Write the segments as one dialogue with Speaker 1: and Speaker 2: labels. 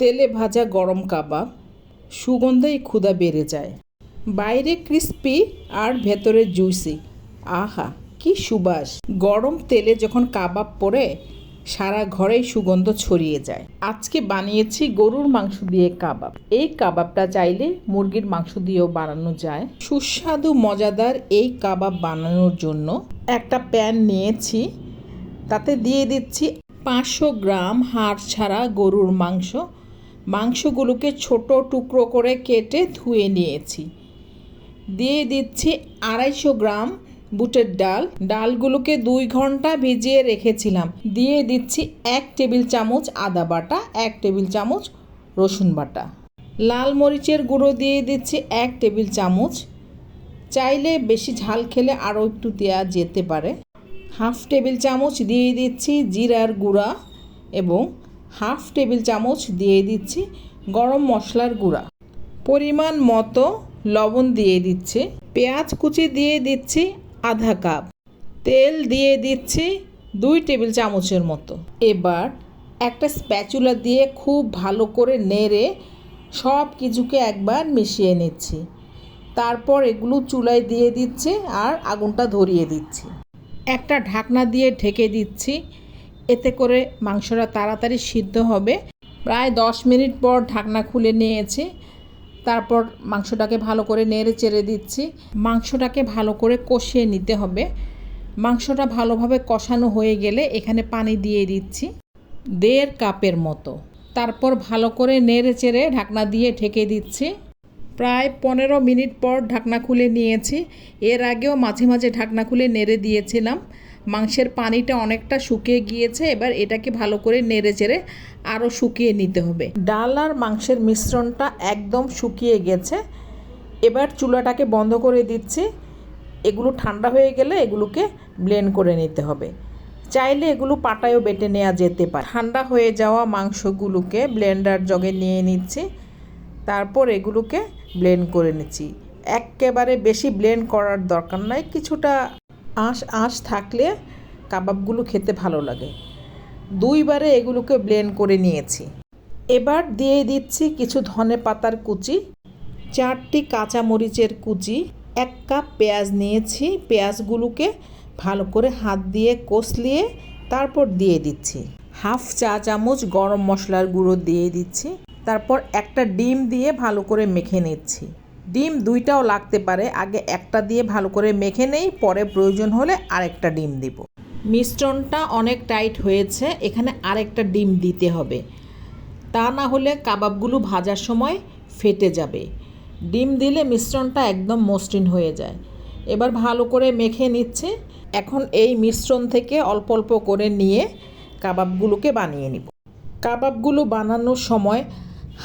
Speaker 1: তেলে ভাজা গরম কাবাব, সুগন্ধেই ক্ষুধা বেড়ে যায়। বাইরে ক্রিস্পি আর ভেতরে জুইসি আহা, কি সুবাস! গরম তেলে যখন কাবাব পড়ে, সারা ঘরেই সুগন্ধ ছড়িয়ে যায়। আজকে বানিয়েছি গরুর মাংস দিয়ে কাবাব। এই কাবাবটা চাইলে মুরগির মাংস দিয়েও বানানো যায়। সুস্বাদু, মজাদার এই কাবাব বানানোর জন্য একটা প্যান নিয়েছি। তাতে দিয়ে দিচ্ছি পাঁচশো গ্রাম হাড় ছাড়া গরুর মাংস। মাংসগুলোকে ছোট টুকরো করে কেটে ধুয়ে নিয়েছি। দিয়ে দিচ্ছি আড়াইশো গ্রাম বুটের ডাল। ডালগুলোকে দুই ঘণ্টা ভিজিয়ে রেখেছিলাম। দিয়ে দিচ্ছি এক টেবিল চামচ আদা বাটা, এক টেবিল চামচ রসুন বাটা। লাল মরিচের গুঁড়ো দিয়ে দিচ্ছি এক টেবিল চামচ। চাইলে বেশি ঝাল খেলে আরও একটু দেওয়া যেতে পারে। হাফ টেবিল চামচ দিয়ে দিচ্ছি জিরার গুঁড়া এবং হাফ টেবিল চামচ দিয়ে দিচ্ছি গরম মশলার গুঁড়া। পরিমাণ মতো লবণ দিয়ে দিচ্ছি। পেঁয়াজ কুচি দিয়ে দিচ্ছি আধা কাপ। তেল দিয়ে দিচ্ছি দুই টেবিল চামচের মতো। এবার একটা স্প্যাচুলা দিয়ে খুব ভালো করে নেড়ে সব কিছুকে একবার মিশিয়ে নিচ্ছি। তারপর এগুলো চুলায় দিয়ে দিচ্ছি আর আগুনটা ধরিয়ে দিচ্ছি। একটা ঢাকনা দিয়ে ঢেকে দিচ্ছি। এতে করে মাংসটা তাড়াতাড়ি সিদ্ধ হবে। প্রায় দশ মিনিট পর ঢাকনা খুলে নিয়েছি। তারপর মাংসটাকে ভালো করে নেড়ে চেড়ে দিচ্ছি। মাংসটাকে ভালো করে কষিয়ে নিতে হবে। মাংসটা ভালোভাবে কষানো হয়ে গেলে এখানে পানি দিয়ে দিচ্ছি দেড় কাপের মতো। তারপর ভালো করে নেড়ে চেড়ে ঢাকনা দিয়ে ঢেকে দিচ্ছি। প্রায় পনেরো মিনিট পর ঢাকনা খুলে নিয়েছি। এর আগেও মাঝে মাঝে ঢাকনা খুলে নেড়ে দিয়েছিলাম। মাংসের পানিটা অনেকটা শুকিয়ে গিয়েছে, এবার এটাকে ভালো করে নেড়ে চেড়ে আরও শুকিয়ে নিতে হবে। ডাল আর মাংসের মিশ্রণটা একদম শুকিয়ে গেছে। এবার চুলাটাকে বন্ধ করে দিচ্ছি। এগুলো ঠান্ডা হয়ে গেলে এগুলোকে ব্লেন্ড করে নিতে হবে। চাইলে এগুলো পাটায়ও বেটে নেওয়া যেতে পারে। ঠান্ডা হয়ে যাওয়া মাংসগুলোকে ব্লেন্ডার জগে নিয়ে নিচ্ছি। তারপর এগুলোকে ব্লেন্ড করে নিচ্ছি। একেবারে বেশি ব্লেন্ড করার দরকার নাই, কিছুটা আঁশ আঁশ থাকলে কাবাবগুলো খেতে ভালো লাগে। দুইবারে এগুলোকে ব্লেন্ড করে নিয়েছি। এবার দিয়ে দিচ্ছি কিছু ধনে পাতার কুচি, চারটি কাঁচা মরিচের কুচি, এক কাপ পেঁয়াজ নিয়েছি। পেঁয়াজগুলোকে ভালো করে হাত দিয়ে কষলিয়ে তারপর দিয়ে দিচ্ছি। হাফ চা চামচ গরম মশলার গুঁড়ো দিয়ে দিচ্ছি। তারপর একটা ডিম দিয়ে ভালো করে মেখে নিচ্ছি। ডিম দুইটাও লাগতে পারে। আগে একটা দিয়ে ভালো করে মেখে নেই, পরে প্রয়োজন হলে আরেকটা ডিম দিব। মিশ্রণটা অনেক টাইট হয়েছে, এখানে আরেকটা ডিম দিতে হবে। তা না হলে কাবাবগুলো ভাজার সময় ফেটে যাবে। ডিম দিলে মিশ্রণটা একদম মসৃণ হয়ে যায়। এবার ভালো করে মেখে নিচ্ছে। এখন এই মিশ্রণ থেকে অল্প অল্প করে নিয়ে কাবাবগুলোকে বানিয়ে নিব। কাবাবগুলো বানানোর সময়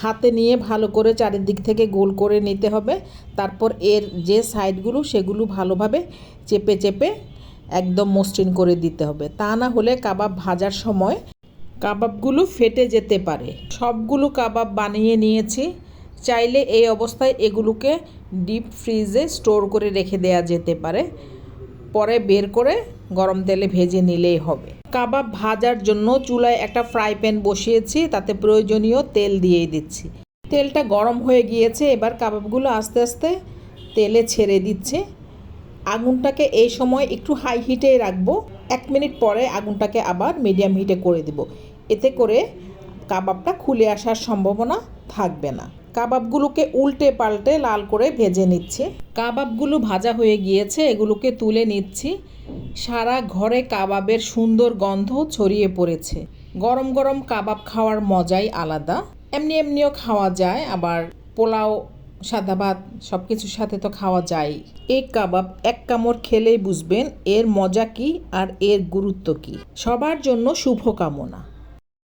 Speaker 1: হাতে নিয়ে ভালো করে চারিদিক থেকে গোল করে নিতে হবে। তারপর এর যে সাইডগুলো, সেগুলো ভালোভাবে চেপে চেপে একদম মসৃণ করে দিতে হবে। তা না হলে কাবাব ভাজার সময় কাবাবগুলো ফেটে যেতে পারে। সবগুলো কাবাব বানিয়ে নিয়েছি। চাইলে এই অবস্থায় এগুলোকে ডিপ ফ্রিজে স্টোর করে রেখে দেওয়া যেতে পারে। পরে বের করে গরম তেলে ভেজে নিলেই হবে। কাবাব ভাজার জন্য চুলায় একটা ফ্রাই প্যান বসিয়েছি, তাতে প্রয়োজনীয় তেল দিয়ে দিচ্ছি। তেলটা গরম হয়ে গিয়েছে, এবার কাবাবগুলো আস্তে আস্তে তেলে ছেড়ে দিচ্ছে। আগুনটাকে এই সময় একটু হাই হিটে রাখব। এক মিনিট পরে আগুনটাকে আবার মিডিয়াম হিটে করে দিব। এতে করে কাবাবটা খুলে আসার সম্ভাবনা থাকবে না। কাবাবগুলোকে উল্টে পাল্টে লাল করে ভেজে নিচ্ছে। কাবাবগুলো ভাজা হয়ে গিয়েছে, এগুলোকে তুলে নিচ্ছি। সারা ঘরে কাবাবের সুন্দর গন্ধ ছড়িয়ে পড়েছে। গরম গরম কাবাব খাওয়ার মজাই আলাদা। এমনি এমনিও খাওয়া যায়, আবার পোলাও, সাদা ভাত সব কিছুর সাথে তো খাওয়া যায়। এই কাবাব এক কামড় খেলেই বুঝবেন এর মজা কি আর এর গুরুত্ব কি। সবার জন্য শুভ কামনা।